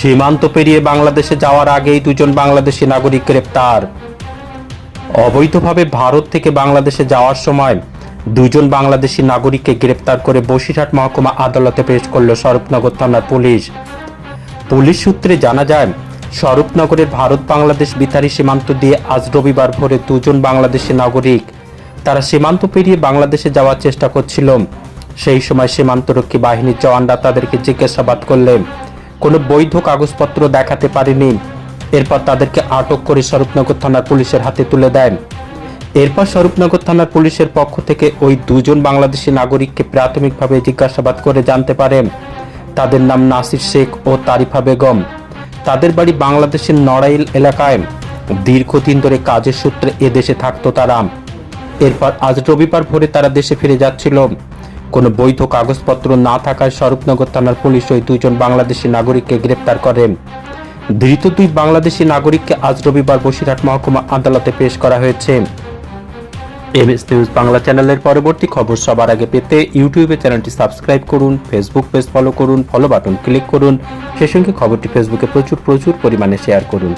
সীমান্ত পেরিয়ে বাংলাদেশে যাওয়ার আগেই দুজন বাংলাদেশি নাগরিক গ্রেপ্তার। অবৈধভাবে ভারত থেকে বাংলাদেশে যাওয়ার সময় দুজন বাংলাদেশি নাগরিককে গ্রেপ্তার করে বসিরহাট মহকুমা আদালতে পেশ করল স্বরূপনগর থানার পুলিশ। পুলিশ সূত্রে জানা যায়, স্বরূপনগরের ভারত বাংলাদেশ বিতারি সীমান্ত দিয়ে আজ রবিবার ভোরে দুজন বাংলাদেশি নাগরিক তারা সীমান্ত পেরিয়ে বাংলাদেশে যাওয়ার চেষ্টা করছিল। সেই সময় সীমান্তরক্ষী বাহিনীর জওয়ানরা তাদেরকে জিজ্ঞাসাবাদ করলেন কোনো বৈধ কাগজপত্র দেখাতে পারেনি। এরপর তাদেরকে আটক করে স্বরূপনগর থানার পুলিশের হাতে তুলে দেন। এরপর স্বরূপনগর থানার পুলিশের পক্ষ থেকে ওই দুজন বাংলাদেশি নাগরিককে প্রাথমিকভাবে জিজ্ঞাসাবাদ করে জানতে পারেন। তাদের নাম নাসির শেখ ও তারিফা বেগম। তাদের বাড়ি বাংলাদেশের নড়াইল এলাকায়। দীর্ঘদিন ধরে কাজের সূত্রে এদেশে থাকতো তারা। এরপর আজ রবিবার ভোরে তারা দেশে ফিরে যাচ্ছিল। কোনো বৈধ কাগজপত্র না থাকায় স্বরূপনগর থানার পুলিশ ওই দুজন বাংলাদেশি নাগরিককে গ্রেপ্তার করে। ধৃত দুই বাংলাদেশি নাগরিককে আজ রবিবার বসিরহাট মহকুমা আদালতে পেশ করা হয়েছে। এমএস নিউজ বাংলা চ্যানেলের পরবর্তী খবর সবার আগে পেতে ইউটিউবে চ্যানেলটি সাবস্ক্রাইব করুন, ফেসবুক পেজ ফলো করুন ফলো বাটন ক্লিক করুন। সেই সঙ্গে খবরটি ফেসবুকে প্রচুর প্রচুর পরিমাণে শেয়ার করুন।